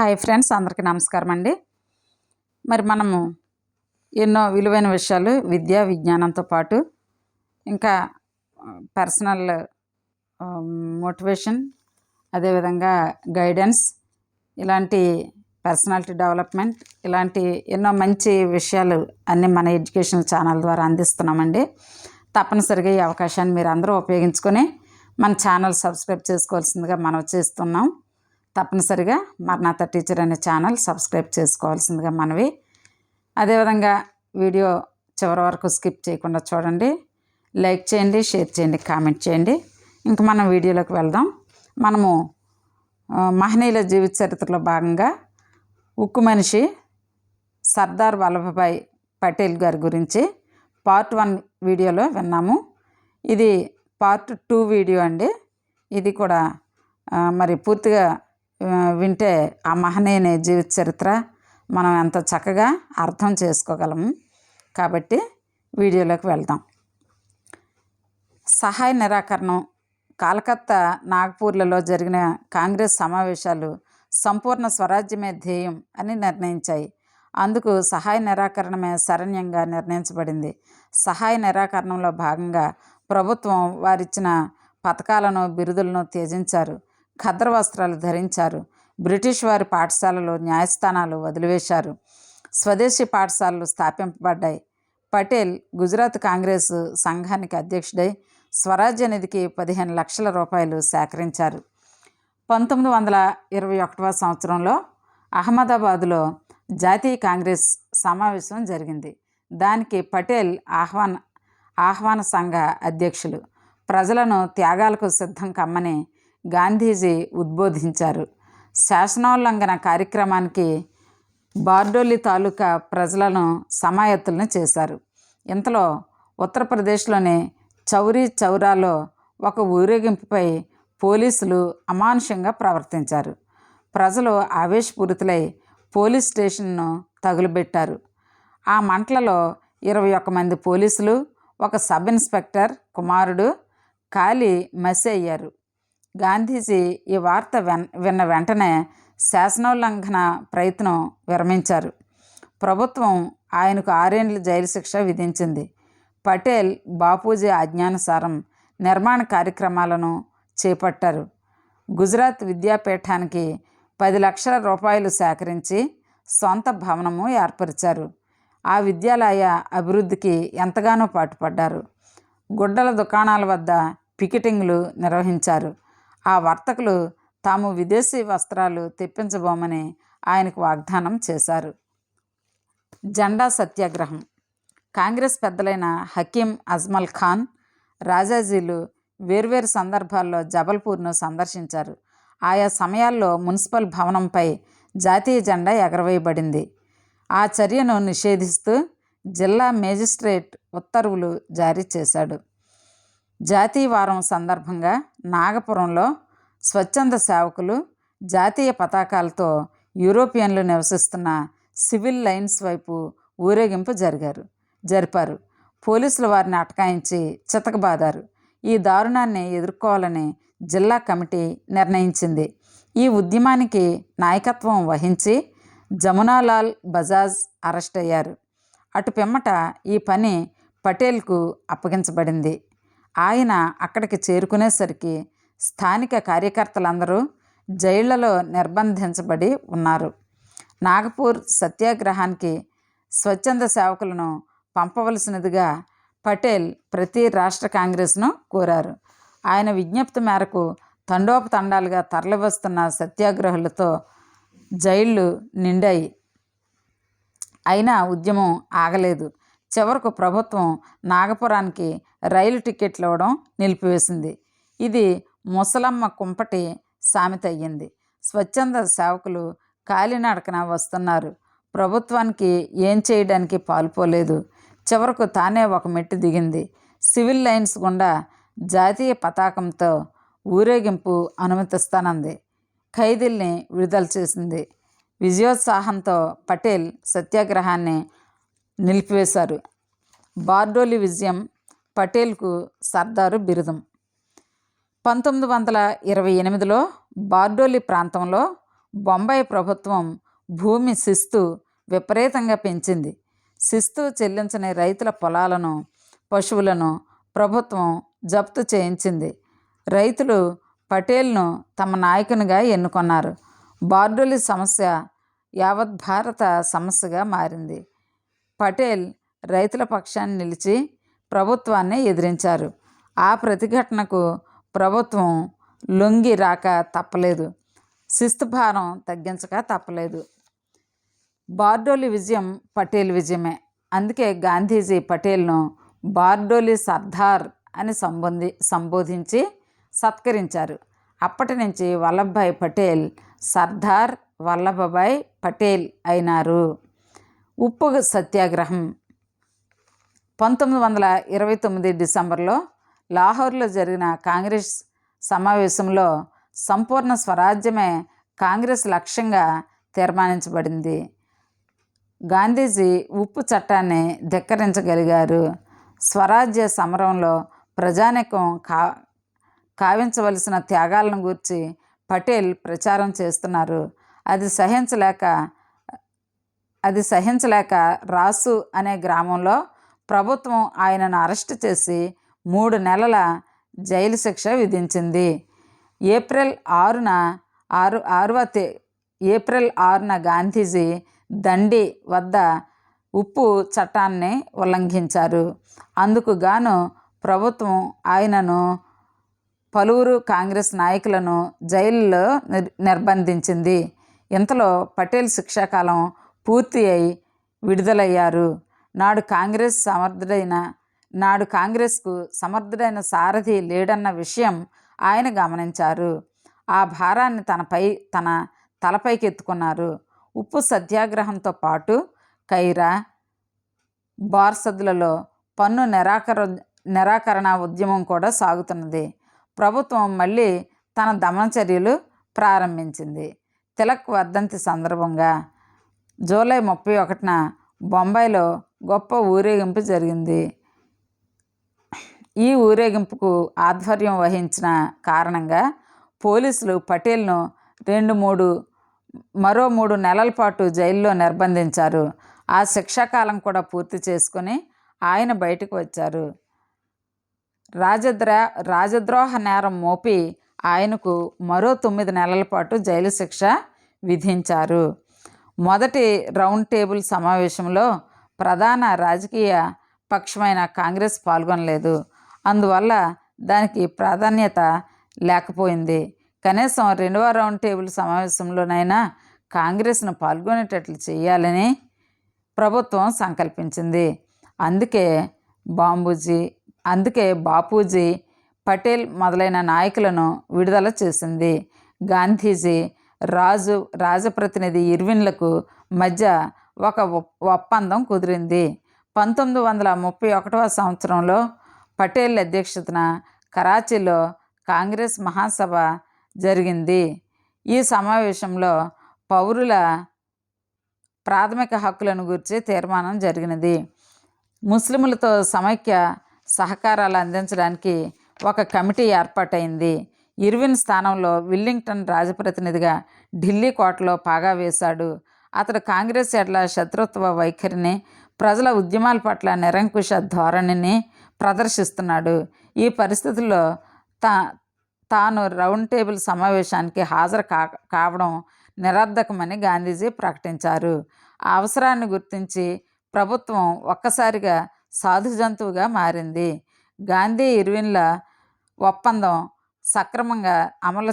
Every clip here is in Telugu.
హాయ్ ఫ్రెండ్స్ అందరికీ నమస్కారం అండి. మరి మనము ఎన్నో విలువైన విషయాలు విద్యా విజ్ఞానంతో పాటు ఇంకా పర్సనల్ మోటివేషన్ అదేవిధంగా గైడెన్స్ ఇలాంటి పర్సనాలిటీ డెవలప్మెంట్ ఇలాంటి ఎన్నో మంచి విషయాలు అన్నీ మన ఎడ్యుకేషన్ ఛానల్ ద్వారా అందిస్తున్నామండి. తప్పనిసరిగా ఈ అవకాశాన్ని మీరు అందరూ ఉపయోగించుకొని మన ఛానల్ సబ్స్క్రైబ్ చేసుకోవాల్సిందిగా మనం చేస్తున్నాం. తప్పనిసరిగా మరణాత టీచర్ అనే ఛానల్ సబ్స్క్రైబ్ చేసుకోవాల్సిందిగా మనవి. అదేవిధంగా వీడియో చివరి వరకు స్కిప్ చేయకుండా చూడండి. లైక్ చేయండి షేర్ చేయండి కామెంట్ చేయండి. ఇంక మనం వీడియోలోకి వెళ్దాం. మనము మహనీయుల జీవిత చరిత్రలో భాగంగా ఉక్కు మనిషి సర్దార్ వల్లభభాయ్ పటేల్ గారి గురించి పార్ట్ వన్ వీడియోలో విన్నాము. ఇది పార్ట్ టూ వీడియో అండి. ఇది కూడా మరి పూర్తిగా వింటే ఆ మహనీయుని జీవిత చరిత్ర మనం ఎంత చక్కగా అర్థం చేసుకోగలము కాబట్టి వీడియోలోకి వెళ్దాం. సహాయ నిరాకరణం. కలకత్తా నాగపూర్లలో జరిగిన కాంగ్రెస్ సమావేశాలు సంపూర్ణ స్వరాజ్యమే ధ్యేయం అని నిర్ణయించాయి. అందుకు సహాయ నిరాకరణమే శరణ్యంగా నిర్ణయించబడింది. సహాయ నిరాకరణంలో భాగంగా ప్రభుత్వం వారిచ్చిన పథకాలను బిరుదులను త్యజించారు. ఖద్దర వస్త్రాలు ధరించారు. బ్రిటిష్ వారి పాఠశాలలు న్యాయస్థానాలు వదిలివేశారు. స్వదేశీ పాఠశాలలు స్థాపింపబడ్డాయి. పటేల్ గుజరాత్ కాంగ్రెస్ సంఘానికి అధ్యక్షుడై స్వరాజ్య నిధికి పదిహేను లక్షల రూపాయలు సేకరించారు. పంతొమ్మిది వందల ఇరవై ఒకటవ సంవత్సరంలో అహ్మదాబాదులో జాతీయ కాంగ్రెస్ సమావేశం జరిగింది. దానికి పటేల్ ఆహ్వాన ఆహ్వాన సంఘ అధ్యక్షులు. ప్రజలను త్యాగాలకు సిద్ధం కమ్మని గాంధీజీ ఉద్బోధించారు. శాసనోల్లంఘన కార్యక్రమానికి బార్డోలి తాలూకా ప్రజలను సమాయత్తులను చేశారు. ఇంతలో ఉత్తరప్రదేశ్లోని చౌరీ చౌరాలో ఒక ఊరేగింపుపై పోలీసులు అమానుషంగా ప్రవర్తించారు. ప్రజలు ఆవేశపూరితులై పోలీస్ స్టేషన్ను తగులుబెట్టారు. ఆ మంటలలో ఇరవై ఒక్క మంది పోలీసులు ఒక సబ్ ఇన్స్పెక్టర్ కుమారుడు కాలి మసి అయ్యారు గాంధీజీ ఈ వార్త వెన్ విన్న వెంటనే శాసనోల్లంఘన ప్రయత్నం విరమించారు. ప్రభుత్వం ఆయనకు ఆరేండ్ల జైలు శిక్ష విధించింది. పటేల్ బాపూజీ ఆజ్ఞానుసారం నిర్మాణ కార్యక్రమాలను చేపట్టారు. గుజరాత్ విద్యాపీఠానికి పది లక్షల రూపాయలు సేకరించి సొంత భవనము ఏర్పరిచారు. ఆ విద్యాలయ అభివృద్ధికి ఎంతగానో పాటుపడ్డారు. గుడ్డల దుకాణాల వద్ద పికెటింగ్లు నిర్వహించారు. ఆ వర్తకులు తాము విదేశీ వస్త్రాలు తెప్పించబోమని ఆయనకు వాగ్దానం చేశారు. జెండా సత్యాగ్రహం. కాంగ్రెస్ పెద్దలైన హకీం అజ్మల్ ఖాన్ రాజాజీలు వేర్వేరు సందర్భాల్లో జబల్పూర్ను సందర్శించారు. ఆయా సమయాల్లో మున్సిపల్ భవనంపై జాతీయ జెండా ఎగరవేయబడింది. ఆ చర్యను నిషేధిస్తూ జిల్లా మేజిస్ట్రేట్ ఉత్తర్వులు జారీ చేశాడు. జాతీయ వారం సందర్భంగా నాగపురంలో స్వచ్ఛంద సేవకులు జాతీయ పతాకాలతో యూరోపియన్లు నివసిస్తున్న సివిల్ లైన్స్ వైపు ఊరేగింపు జరిగారు. జరిపారు. పోలీసులు వారిని అటకాయించి చితకబాదారు ఈ దారుణాన్ని ఎదుర్కోవాలని జిల్లా కమిటీ నిర్ణయించింది. ఈ ఉద్యమానికి నాయకత్వం వహించి జమునాలాల్ బజాజ్ అరెస్ట్ అయ్యారు. అటు పిమ్మట ఈ పని పటేల్కు అప్పగించబడింది. ఆయన అక్కడికి చేరుకునేసరికి స్థానిక కార్యకర్తలందరూ జైళ్ళలో నిర్బంధించబడి ఉన్నారు. నాగపూర్ సత్యాగ్రహానికి స్వచ్ఛంద సేవకులను పంపవలసినదిగా పటేల్ ప్రతి రాష్ట్ర కాంగ్రెస్ను కోరారు. ఆయన విజ్ఞప్తి మేరకు తండోపతండాలుగా తరలివస్తున్న సత్యాగ్రహులతో జైళ్ళు నిండాయి. అయినా ఉద్యమం ఆగలేదు. చివరకు ప్రభుత్వం నాగపురానికి రైలు టికెట్లు ఇవ్వడం నిలిపివేసింది. ఇది ముసలమ్మ కుంపటి సామెత అయ్యింది. స్వచ్ఛంద సేవకులు కాలినడకన వస్తున్నారు. ప్రభుత్వానికి ఏం చేయడానికి పాల్పోలేదు. చివరకు తానే ఒక మెట్టు దిగింది. సివిల్ లైన్స్ గుండా జాతీయ పతాకంతో ఊరేగింపు అనుమతిస్తానంది. ఖైదీల్ని విడుదల చేసింది. విజయోత్సాహంతో పటేల్ సత్యాగ్రహాన్ని నిలిపివేశారు. బార్డోలి విజయం పటేల్కు సర్దారు బిరుదం. పంతొమ్మిది వందల ఇరవై ఎనిమిదిలో బార్డోలి ప్రాంతంలో బొంబాయి ప్రభుత్వం భూమి శిస్తు విపరీతంగా పెంచింది. శిస్తు చెల్లించని రైతుల పొలాలను పశువులను ప్రభుత్వం జప్తు చేయించింది. రైతులు పటేల్ను తమ నాయకునిగా ఎన్నుకున్నారు. బార్డోలి సమస్య యావత్ భారత సమస్యగా మారింది. పటేల్ రైతుల పక్షాన్ని నిలిచి ప్రభుత్వాన్ని ఎదిరించారు. ఆ ప్రతిఘటనకు ప్రభుత్వం లొంగి రాక తప్పలేదు. శిస్తు భారం తగ్గించక తప్పలేదు. బార్డోలి విజయం పటేల్ విజయమే. అందుకే గాంధీజీ పటేల్ను బార్డోలి సర్దార్ అని సంబోధి సంబోధించి సత్కరించారు. అప్పటి నుంచి వల్లభాయ్ పటేల్ సర్దార్ వల్లభభాయ్ పటేల్ అయినారు. ఉప్పు సత్యాగ్రహం. పంతొమ్మిది వందల ఇరవై తొమ్మిది డిసెంబర్లో లాహోర్లో జరిగిన కాంగ్రెస్ సమావేశంలో సంపూర్ణ స్వరాజ్యమే కాంగ్రెస్ లక్ష్యంగా తీర్మానించబడింది. గాంధీజీ ఉప్పు చట్టాన్ని ధిక్కరించగలిగారు. స్వరాజ్య సమరంలో ప్రజానికం కా కావించవలసిన త్యాగాలను గూర్చి పటేల్ ప్రచారం చేస్తున్నారు. అది సహించలేక అది సహించలేక రాసు అనే గ్రామంలో ప్రభుత్వం ఆయనను అరెస్ట్ చేసి మూడు నెలల జైలు శిక్ష విధించింది. ఏప్రిల్ ఆరున ఆరు ఆరవ తే ఏప్రిల్ ఆరున గాంధీజీ దండి వద్ద ఉప్పు చట్టాన్ని ఉల్లంఘించారు. అందుకు గాను ప్రభుత్వం ఆయనను పలువురు కాంగ్రెస్ నాయకులను జైల్లో నిర్ నిర్బంధించింది. ఇంతలో పటేల్ శిక్షాకాలం పూర్తి అయి విడుదలయ్యారు. నాడు కాంగ్రెస్ సమర్థుడైన నాడు కాంగ్రెస్కు సమర్థుడైన సారథి లేడన్న విషయం ఆయన గమనించారు. ఆ భారాన్ని తనపై తన తలపైకి ఎత్తుకున్నారు. ఉప్పు సత్యాగ్రహంతో పాటు కైరా బార్సద్లలో పన్ను నిరాకర నిరాకరణ ఉద్యమం కూడా సాగుతున్నది. ప్రభుత్వం మళ్ళీ తన దమన చర్యలు ప్రారంభించింది. తిలక్ వర్ధంతి సందర్భంగా జూలై ముప్పై ఒకటిన బొంబాయిలో గొప్ప ఊరేగింపు జరిగింది. ఈ ఊరేగింపుకు ఆధ్వర్యం వహించిన కారణంగా పోలీసులు పటేల్ను రెండు మూడు మరో మూడు నెలల పాటు జైల్లో నిర్బంధించారు. ఆ శిక్షాకాలం కూడా పూర్తి చేసుకొని ఆయన బయటకు వచ్చారు. రాజద్రా రాజద్రోహ నేరం మోపి ఆయనకు మరో తొమ్మిది నెలల పాటు జైలు శిక్ష విధించారు. మొదటి రౌండ్ టేబుల్ సమావేశంలో ప్రధాన రాజకీయ పక్షమైన కాంగ్రెస్ పాల్గొనలేదు. అందువల్ల దానికి ప్రాధాన్యత లేకపోయింది. కనీసం రెండవ రౌండ్ టేబుల్ సమావేశంలోనైనా కాంగ్రెస్ను పాల్గొనేటట్లు చేయాలని ప్రభుత్వం సంకల్పించింది. అందుకే బాంబూజీ అందుకే బాపూజీ పటేల్ మొదలైన నాయకులను విడుదల చేసింది. గాంధీజీ రాజు రాజప్రతినిధి ఇర్విన్లకు మధ్య ఒక ఒప్పందం కుదిరింది. పంతొమ్మిది వందల ముప్పై ఒకటవ సంవత్సరంలో పటేల్ అధ్యక్షతన కరాచీలో కాంగ్రెస్ మహాసభ జరిగింది. ఈ సమావేశంలో పౌరుల ప్రాథమిక హక్కులను గురించి తీర్మానం జరిగినది. ముస్లిములతో సమైక్య సహకారాలు అందించడానికి ఒక కమిటీ ఏర్పాటైంది. ఇర్విన్ స్థానంలో విల్లింగ్టన్ రాజప్రతినిధిగా ఢిల్లీ కోటలో పాగా వేశాడు. అతడు కాంగ్రెస్ ఎడ్ల శత్రుత్వ వైఖరిని ప్రజల ఉద్యమాల పట్ల నిరంకుశ ధోరణిని ప్రదర్శిస్తున్నాడు. ఈ పరిస్థితుల్లో తా తాను రౌండ్ టేబుల్ సమావేశానికి హాజరు కా కావడం నిరర్ధకమని గాంధీజీ ప్రకటించారు. ఆ అవసరాన్ని గుర్తించి ప్రభుత్వం ఒక్కసారిగా సాధు జంతువుగా మారింది. గాంధీ ఇర్విన్ల ఒప్పందం సక్రమంగా అమలు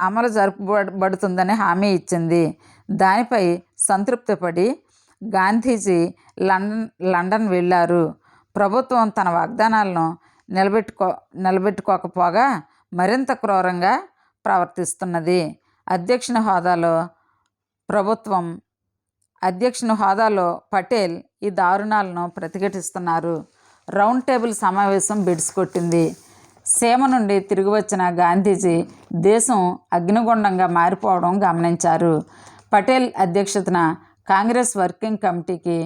అమలు జరుపబడుతుందని హామీ ఇచ్చింది. దానిపై సంతృప్తిపడి గాంధీజీ లండన్ లండన్ వెళ్ళారు. ప్రభుత్వం తన వాగ్దానాలను నిలబెట్టుకో నిలబెట్టుకోకపోగా మరింత క్రూరంగా ప్రవర్తిస్తున్నది. అధ్యక్షుని హోదాలో ప్రభుత్వం అధ్యక్షుని హోదాలో పటేల్ ఈ దారుణాలను ప్రతిఘటిస్తున్నారు. రౌండ్ టేబుల్ సమావేశం బిడ్స్ సీమ నుండి తిరిగి వచ్చిన గాంధీజీ దేశం అగ్నిగుండంగా మారిపోవడం గమనించారు. పటేల్ అధ్యక్షతన కాంగ్రెస్ వర్కింగ్ కమిటీకి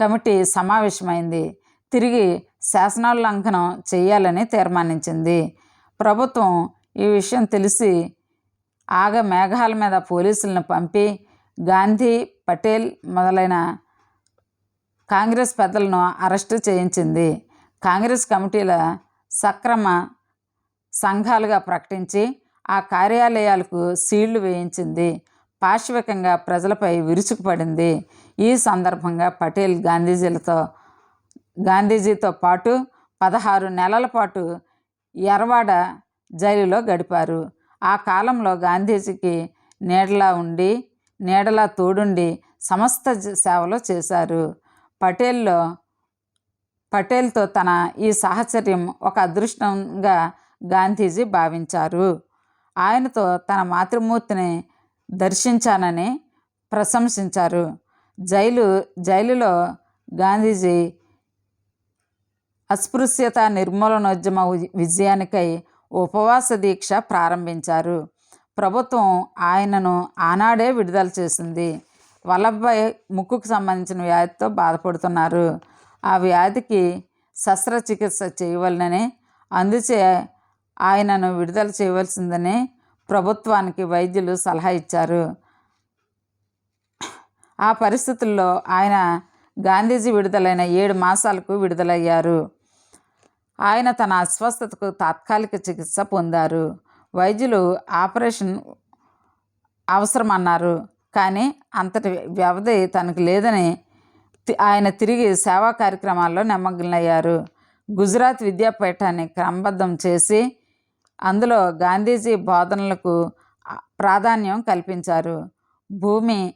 కమిటీ సమావేశమైంది. తిరిగి శాసనోల్లంఘనం చేయాలని తీర్మానించింది. ప్రభుత్వం ఈ విషయం తెలిసి ఆగ మేఘాల మీద పోలీసులను పంపి గాంధీ పటేల్ మొదలైన కాంగ్రెస్ పెద్దలను అరెస్టు చేయించింది. కాంగ్రెస్ కమిటీల సక్రమ సంఘాలుగా ప్రకటించి ఆ కార్యాలయాలకు సీళ్ళు వేయించింది. పార్శ్వికంగా ప్రజలపై విరుచుకుపడింది. ఈ సందర్భంగా పటేల్ గాంధీజీలతో గాంధీజీతో పాటు పదహారు నెలల పాటు ఎర్వాడ జైలులో గడిపారు. ఆ కాలంలో గాంధీజీకి నీడలా ఉండి నీడలా తోడుండి సమస్త సేవలు చేశారు. పటేల్లో పటేల్తో తన ఈ సాహచర్యం ఒక అదృష్టంగా గాంధీజీ భావించారు. ఆయనతో తన మాతృమూర్తిని దర్శించానని ప్రశంసించారు. జైలు జైలులో గాంధీజీ అస్పృశ్యత నిర్మూలనోద్యమ విజయానికై ఉపవాస దీక్ష ప్రారంభించారు. ప్రభుత్వం ఆయనను ఆనాడే విడుదల చేసింది. వల్లభాయ్ ముక్కుకు సంబంధించిన వ్యాధితో బాధపడుతున్నారు. ఆ వ్యాధికి శస్త్రచికిత్స చేయవలనని అందుచే ఆయనను విడుదల చేయవలసిందని ప్రభుత్వానికి వైద్యులు సలహా ఇచ్చారు. ఆ పరిస్థితుల్లో ఆయన గాంధీజీ విడుదలైన ఏడు మాసాలకు విడుదలయ్యారు. ఆయన తన అస్వస్థతకు తాత్కాలిక చికిత్స పొందారు. వైద్యులు ఆపరేషన్ అవసరమన్నారు. కానీ అంతటి వ్యవధి తనకు లేదని ఆయన తిరిగి సేవా కార్యక్రమాల్లో నిమగ్నయ్యారు గుజరాత్ విద్యాపీఠాన్ని క్రమబద్ధం చేసి అందులో గాంధీజీ బోధనలకు ప్రాధాన్యం కల్పించారు. భూమి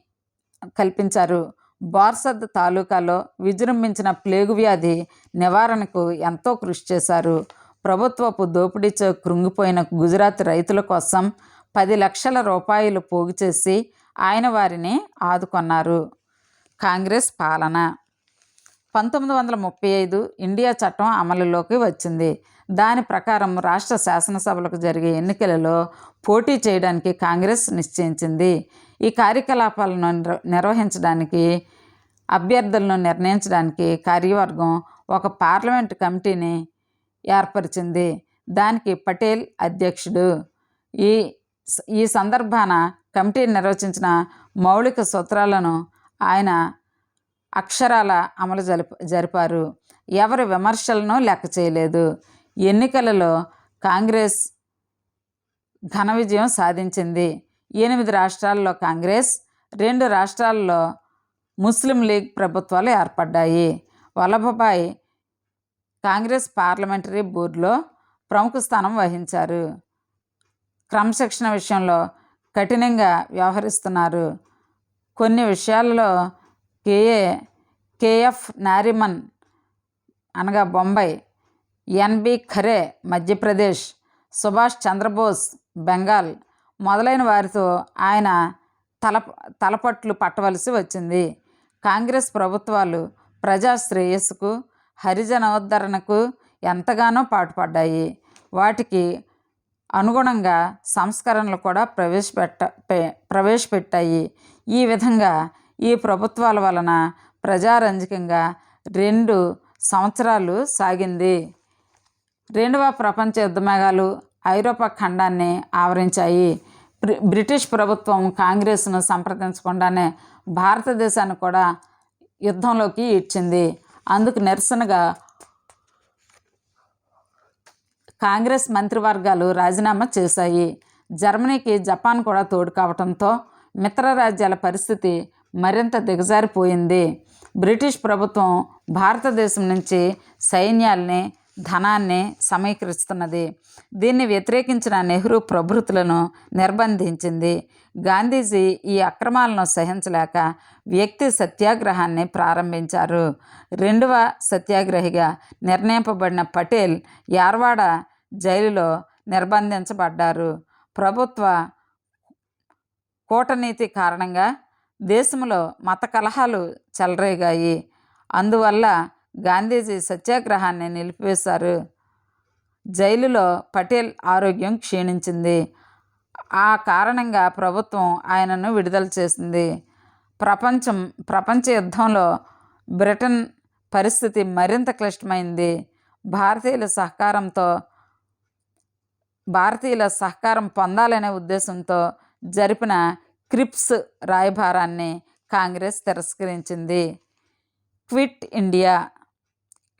కల్పించారు. బార్సద్ తాలూకాలో విజృంభించిన ప్లేగు వ్యాధి నివారణకు ఎంతో కృషి చేశారు. ప్రభుత్వపు దోపిడీతో కృంగిపోయిన గుజరాత్ రైతుల కోసం పది లక్షల రూపాయలు పోగు చేసి ఆయన వారిని ఆదుకొన్నారు. కాంగ్రెస్ పాలన. పంతొమ్మిది వందల ముప్పై ఐదు ఇండియా చట్టం అమలులోకి వచ్చింది. దాని ప్రకారం రాష్ట్ర శాసనసభలకు జరిగే ఎన్నికలలో పోటీ చేయడానికి కాంగ్రెస్ నిశ్చయించింది. ఈ కార్యకలాపాలను నిర్వ- నిర్వహించడానికి అభ్యర్థులను నిర్ణయించడానికి కార్యవర్గం ఒక పార్లమెంట్ కమిటీని ఏర్పరిచింది. దానికి పటేల్ అధ్యక్షుడు. ఈ ఈ సందర్భాన కమిటీ నిర్వచించిన మౌలిక సూత్రాలను ఆయన అక్షరాల అమలు జరిప జరిపారు. ఎవరి విమర్శలను లెక్క చేయలేదు. ఎన్నికలలో కాంగ్రెస్ ఘన విజయం సాధించింది. ఎనిమిది రాష్ట్రాల్లో కాంగ్రెస్ రెండు రాష్ట్రాల్లో ముస్లిం లీగ్ ప్రభుత్వాలు ఏర్పడ్డాయి. వల్లభభాయ్ కాంగ్రెస్ పార్లమెంటరీ బోర్డులో ప్రముఖ స్థానం వహించారు. క్రమశిక్షణ విషయంలో కఠినంగా వ్యవహరిస్తున్నారు. కొన్ని విషయాలలో కేఏ కేఎఫ్ నారిమన్ అనగా బొంబాయి ఎన్బి ఖరే మధ్యప్రదేశ్ సుభాష్ చంద్రబోస్ బెంగాల్ మొదలైన వారితో ఆయన తల తలపట్లు పట్టవలసి వచ్చింది. కాంగ్రెస్ ప్రభుత్వాలు ప్రజా శ్రేయస్సుకు హరిజనోద్ధరణకు ఎంతగానో పాటుపడ్డాయి. వాటికి అనుగుణంగా సంస్కరణలు కూడా ప్రవేశపెట్ట పె- ప్రవేశపెట్టాయి. ఈ విధంగా ఈ ప్రభుత్వాల వలన ప్రజారంజకంగా రెండు సంవత్సరాలు సాగింది. రెండవ ప్రపంచ యుద్ధమేఘాలు ఐరోపా ఖండాన్ని ఆవరించాయి. బ్రిటిష్ ప్రభుత్వం కాంగ్రెస్ను సంప్రదించకుండానే భారతదేశాన్ని కూడా యుద్ధంలోకి ఇచ్చింది అందుకు నిరసనగా కాంగ్రెస్ మంత్రివర్గాలు రాజీనామా చేశాయి. జర్మనీకి జపాన్ కూడా తోడు కావడంతో మిత్ర రాజ్యాల పరిస్థితి మరింత దిగజారిపోయింది. బ్రిటిష్ ప్రభుత్వం భారతదేశం నుంచి సైన్యాల్ని ధనాన్ని సమీకరిస్తున్నది. దీన్ని వ్యతిరేకించిన నెహ్రూ ప్రభృతులను నిర్బంధించింది. గాంధీజీ ఈ అక్రమాలను సహించలేక వ్యక్తి సత్యాగ్రహాన్ని ప్రారంభించారు. రెండవ సత్యాగ్రహిగా నిర్ణయింపబడిన పటేల్ యార్వాడ జైలులో నిర్బంధించబడ్డారు. ప్రభుత్వ కూటనీతి కారణంగా దేశంలో మత కలహాలు చెలరేగాయి. అందువల్ల గాంధీజీ సత్యాగ్రహాన్ని నిలిపివేశారు. జైలులో పటేల్ ఆరోగ్యం క్షీణించింది. ఆ కారణంగా ప్రభుత్వం ఆయనను విడుదల చేసింది. ప్రపంచం ప్రపంచ యుద్ధంలో బ్రిటన్ పరిస్థితి మరింత క్లిష్టమైంది. భారతీయుల సహకారంతో భారతీయుల సహకారం పొందాలనే ఉద్దేశంతో జరిపిన క్రిప్స్ రాయభారాన్ని కాంగ్రెస్ తిరస్కరించింది. క్విట్ ఇండియా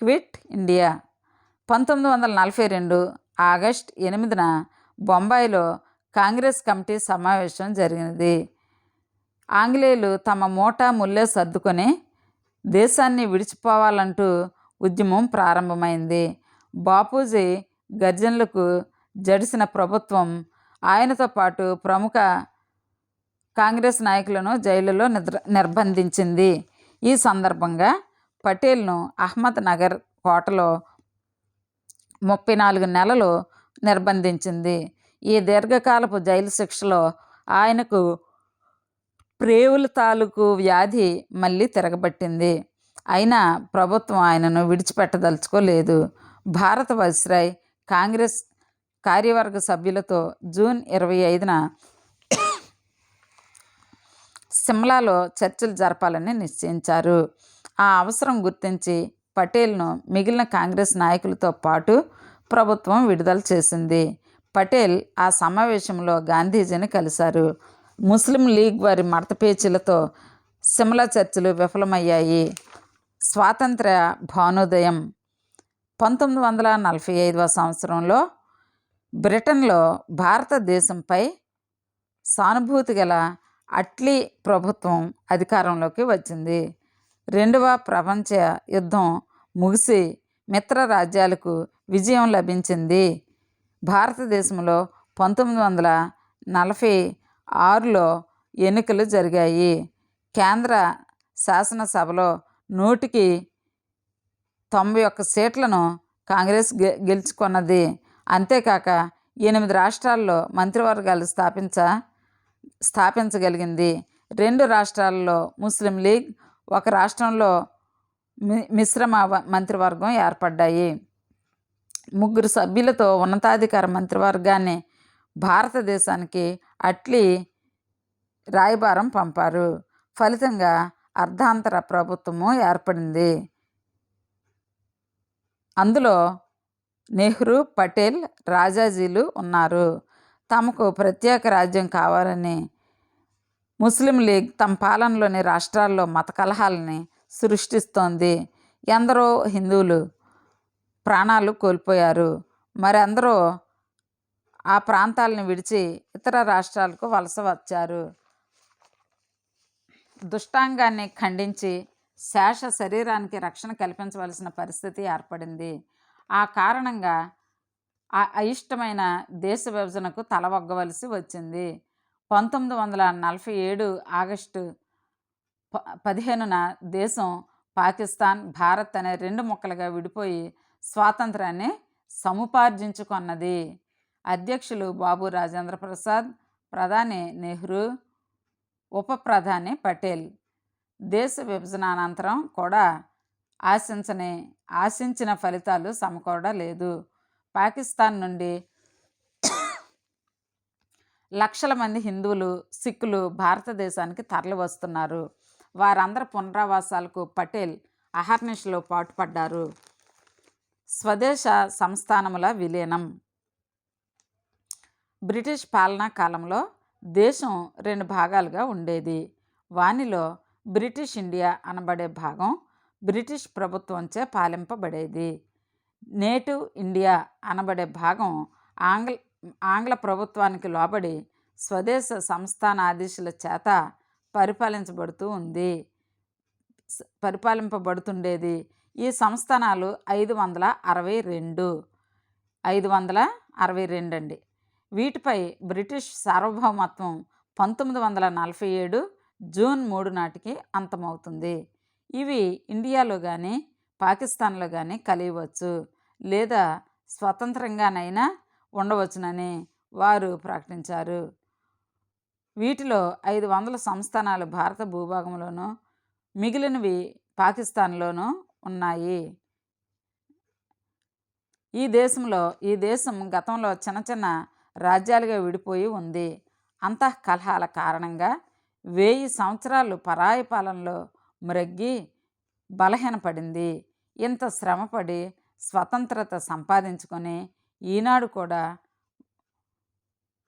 క్విట్ ఇండియా పంతొమ్మిది వందల నలభై రెండు ఆగస్ట్ ఎనిమిదిన బొంబాయిలో కాంగ్రెస్ కమిటీ సమావేశం జరిగినది. ఆంగ్లేయులు తమ మూట ముల్లే సర్దుకొని దేశాన్ని విడిచిపోవాలంటూ ఉద్యమం ప్రారంభమైంది. బాపూజీ గర్జనలకు జడిసిన ప్రభుత్వం ఆయనతో పాటు ప్రముఖ కాంగ్రెస్ నాయకులను జైలులో నిద్ర నిర్బంధించింది. ఈ సందర్భంగా పటేల్ను అహ్మద్ నగర్ కోటలో ముప్పై నాలుగు నెలలు నిర్బంధించింది. ఈ దీర్ఘకాలపు జైలు శిక్షలో ఆయనకు ప్రేవుల తాలూకు వ్యాధి మళ్ళీ తిరగబట్టింది. అయినా ప్రభుత్వం ఆయనను విడిచిపెట్టదలుచుకోలేదు. భారత వైస్రాయ్ కాంగ్రెస్ కార్యవర్గ సభ్యులతో జూన్ ఇరవై ఐదున సిమ్లాలో చర్చలు జరపాలని నిశ్చయించారు. ఆ అవసరం గుర్తించి పటేల్ను మిగిలిన కాంగ్రెస్ నాయకులతో పాటు ప్రభుత్వం విడుదల చేసింది. పటేల్ ఆ సమావేశంలో గాంధీజీని కలిశారు. ముస్లిం లీగ్ వారి మడతపేచీలతో సిమ్లా చర్చలు విఫలమయ్యాయి. స్వాతంత్ర భానోదయం పంతొమ్మిది వందల నలభై ఐదవ సంవత్సరంలో బ్రిటన్లో భారతదేశంపై సానుభూతి గల అట్లీ ప్రభుత్వం అధికారంలోకి వచ్చింది. రెండవ ప్రపంచ యుద్ధం ముగిసి మిత్ర రాజ్యాలకు విజయం లభించింది. భారతదేశంలో పంతొమ్మిది వందల నలభై ఆరులో ఎన్నికలు జరిగాయి. కేంద్ర శాసనసభలో నూటికి తొంభై ఒక్క సీట్లను కాంగ్రెస్ గె గెలుచుకున్నది. అంతేకాక ఎనిమిది రాష్ట్రాల్లో మంత్రివర్గాలు స్థాపించ స్థాపించగలిగింది. రెండు రాష్ట్రాల్లో ముస్లిం లీగ్ ఒక రాష్ట్రంలో మి మిశ్రమ మంత్రివర్గం ఏర్పడ్డాయి. ముగ్గురు సభ్యులతో ఉన్నతాధికార మంత్రివర్గాన్ని భారతదేశానికి అట్లీ రాయబారం పంపారు. ఫలితంగా అర్ధాంతర ప్రభుత్వము ఏర్పడింది. అందులో నెహ్రూ పటేల్ రాజాజీలు ఉన్నారు. తమకు ప్రత్యేక రాజ్యం కావాలని ముస్లిం లీగ్ తమ పాలనలోని రాష్ట్రాల్లో మత కలహాలని సృష్టిస్తోంది. ఎందరో హిందువులు ప్రాణాలు కోల్పోయారు. మరెందరో ఆ ప్రాంతాలను విడిచి ఇతర రాష్ట్రాలకు వలస వచ్చారు. దుష్టాంగాన్ని ఖండించి శేష శరీరానికి రక్షణ కల్పించవలసిన పరిస్థితి ఏర్పడింది. ఆ కారణంగా ఆ అయిష్టమైన దేశ విభజనకు తలవగ్గవలసి వచ్చింది. పంతొమ్మిది వందల నలభై ఏడు ఆగస్టు ప పదిహేనున దేశం పాకిస్తాన్ భారత్ అనే రెండు ముక్కలుగా విడిపోయి స్వాతంత్రాన్ని సముపార్జించుకున్నది. అధ్యక్షులు బాబు రాజేంద్ర ప్రసాద్ ప్రధాని నెహ్రూ ఉప ప్రధాని పటేల్. దేశ విభజన అనంతరం కూడా ఆశించని ఆశించిన ఫలితాలు సమకూడలేదు పాకిస్తాన్ నుండి లక్షల మంది హిందువులు సిక్కులు భారతదేశానికి తరలి వస్తున్నారు వారందరి పునరావాసాలకు పటేల్ అహర్నిషలో పాటుపడ్డారు. స్వదేశ సంస్థానముల విలీనం. బ్రిటిష్ పాలనా కాలంలో దేశం రెండు భాగాలుగా ఉండేది. వానిలో బ్రిటిష్ ఇండియా అనబడే భాగం బ్రిటిష్ ప్రభుత్వంచే పాలింపబడేది. నేటివ్ ఇండియా అనబడే భాగం ఆంగ్ల ఆంగ్ల ప్రభుత్వానికి లోబడి స్వదేశ సంస్థానాధీశుల చేత పరిపాలించబడుతూ ఉంది. పరిపాలింపబడుతుండేది ఈ సంస్థానాలు ఐదు వందల అరవై రెండు. ఐదు వందల అరవై రెండు అండి. వీటిపై బ్రిటిష్ సార్వభౌమత్వం పంతొమ్మిది వందల నలభై ఏడు జూన్ మూడు నాటికి అంతమవుతుంది. ఇవి ఇండియాలో కానీ పాకిస్తాన్లో కానీ కలియవచ్చు. లేదా స్వతంత్రంగానైనా ఉండవచ్చునని వారు ప్రకటించారు. వీటిలో ఐదు వందల సంస్థానాలు భారత భూభాగంలోనూ మిగిలినవి పాకిస్తాన్లోనూ ఉన్నాయి. ఈ దేశంలో ఈ దేశం గతంలో చిన్న చిన్న రాజ్యాలుగా విడిపోయి ఉంది. అంతఃకలహాల కారణంగా వెయ్యి సంవత్సరాలు పరాయి పాలనలో మ్రగ్గి బలహీనపడింది. ఇంత శ్రమపడి స్వతంత్రత సంపాదించుకొని ఈనాడు కూడా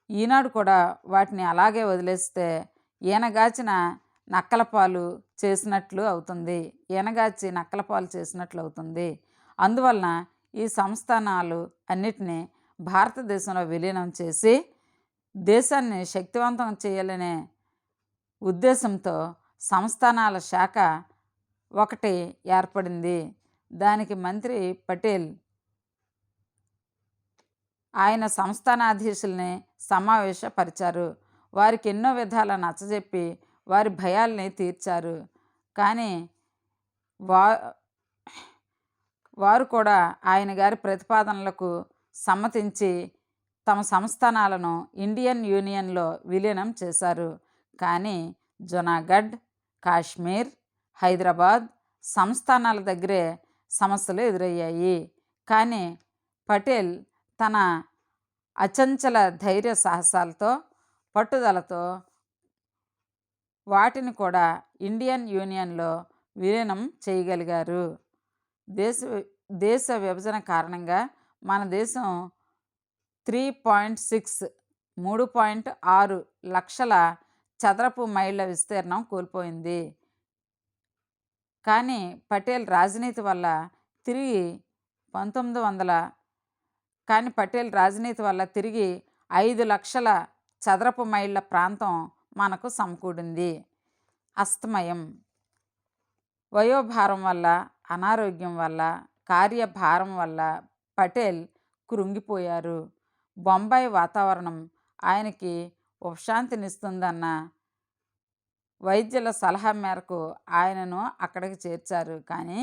ఈనాడు కూడా వాటిని అలాగే వదిలేస్తే ఈనగాచిన నక్కలపాలు చేసినట్లు అవుతుంది. ఈనగాచి నక్కలపాలు చేసినట్లు అవుతుంది. అందువలన ఈ సంస్థానాలు అన్నిటినీ భారతదేశంలో విలీనం చేసి దేశాన్ని శక్తివంతం చేయాలనే ఉద్దేశంతో సంస్థానాల శాఖ ఒకటి ఏర్పడింది. దానికి మంత్రి పటేల్ ఆయన సంస్థానాధీశుల్ని సమావేశపరిచారు. వారికి ఎన్నో విధాల నచ్చజెప్పి వారి భయాల్ని తీర్చారు. కానీ వా వారు కూడా ఆయన గారి ప్రతిపాదనలకు సమ్మతించి తమ సంస్థానాలను ఇండియన్ యూనియన్లో విలీనం చేశారు. కానీ జునాగఢ్ కాశ్మీర్ హైదరాబాద్ సంస్థానాల దగ్గరే సమస్యలు ఎదురయ్యాయి. కానీ పటేల్ తన అచంచల ధైర్య సాహసాలతో పట్టుదలతో వాటిని కూడా ఇండియన్ యూనియన్లో విలీనం చేయగలిగారు. దేశ దేశ విభజన కారణంగా మన దేశం త్రీ పాయింట్ సిక్స్ మూడు పాయింట్ ఆరు లక్షల చదరపు మైళ్ళ విస్తీర్ణం కోల్పోయింది. కానీ పటేల్ రాజనీతి వల్ల తిరిగి పంతొమ్మిది వందల కానీ పటేల్ రాజనీతి వల్ల తిరిగి ఐదు లక్షల చదరపు మైళ్ళ ప్రాంతం మనకు సమకూడింది. అస్తమయం. వయోభారం వల్ల అనారోగ్యం వల్ల కార్యభారం వల్ల పటేల్ కృంగిపోయారు. బొంబాయి వాతావరణం ఆయనకి ఉపశాంతినిస్తుందన్న వైద్యుల సలహా మేరకు ఆయనను అక్కడికి చేర్చారు. కానీ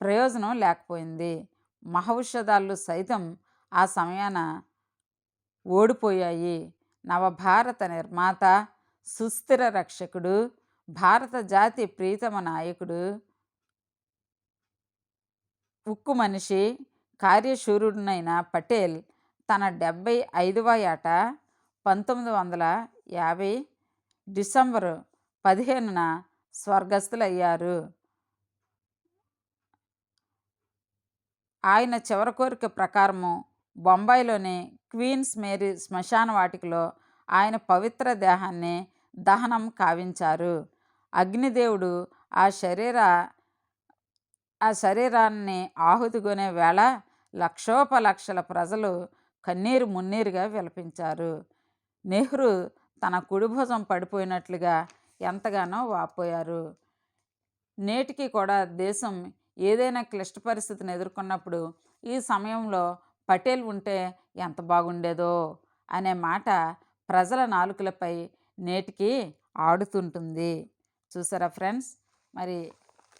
ప్రయోజనం లేకపోయింది. మహౌషధాలు సైతం ఆ సమయాన ఓడిపోయాయి. నవభారత నిర్మాత సుస్థిర రక్షకుడు భారత జాతి ప్రీతమ నాయకుడు ఉక్కు మనిషి కార్యశూరుడునైన పటేల్ తన డెబ్భై ఐదవ ఏట పంతొమ్మిది వందల యాభై డిసెంబరు పదిహేనున స్వర్గస్థులయ్యారు. ఆయన చివరి కోరిక ప్రకారము బొంబాయిలోని క్వీన్స్ మేరీ శ్మశాన వాటికలో ఆయన పవిత్ర దేహాన్ని దహనం కావించారు. అగ్నిదేవుడు ఆ శరీర ఆ శరీరాన్ని ఆహుతిగొనే వేళ లక్షోపలక్షల ప్రజలు కన్నీరు మున్నీరుగా విలపించారు. నెహ్రూ తన కుడిభుజం పడిపోయినట్లుగా ఎంతగానో వాపోయారు. నేటికి కూడా దేశం ఏదైనా క్లిష్ట పరిస్థితిని ఎదుర్కొన్నప్పుడు ఈ సమయంలో పటేల్ ఉంటే ఎంత బాగుండేదో అనే మాట ప్రజల నాలుకలపై నేటికి ఆడుతుంటుంది. చూసారా ఫ్రెండ్స్? మరి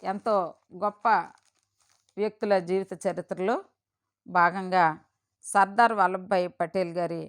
ఎంతో గొప్ప వ్యక్తుల జీవిత చరిత్రలో భాగంగా సర్దార్ వల్లభాయ్ పటేల్ గారి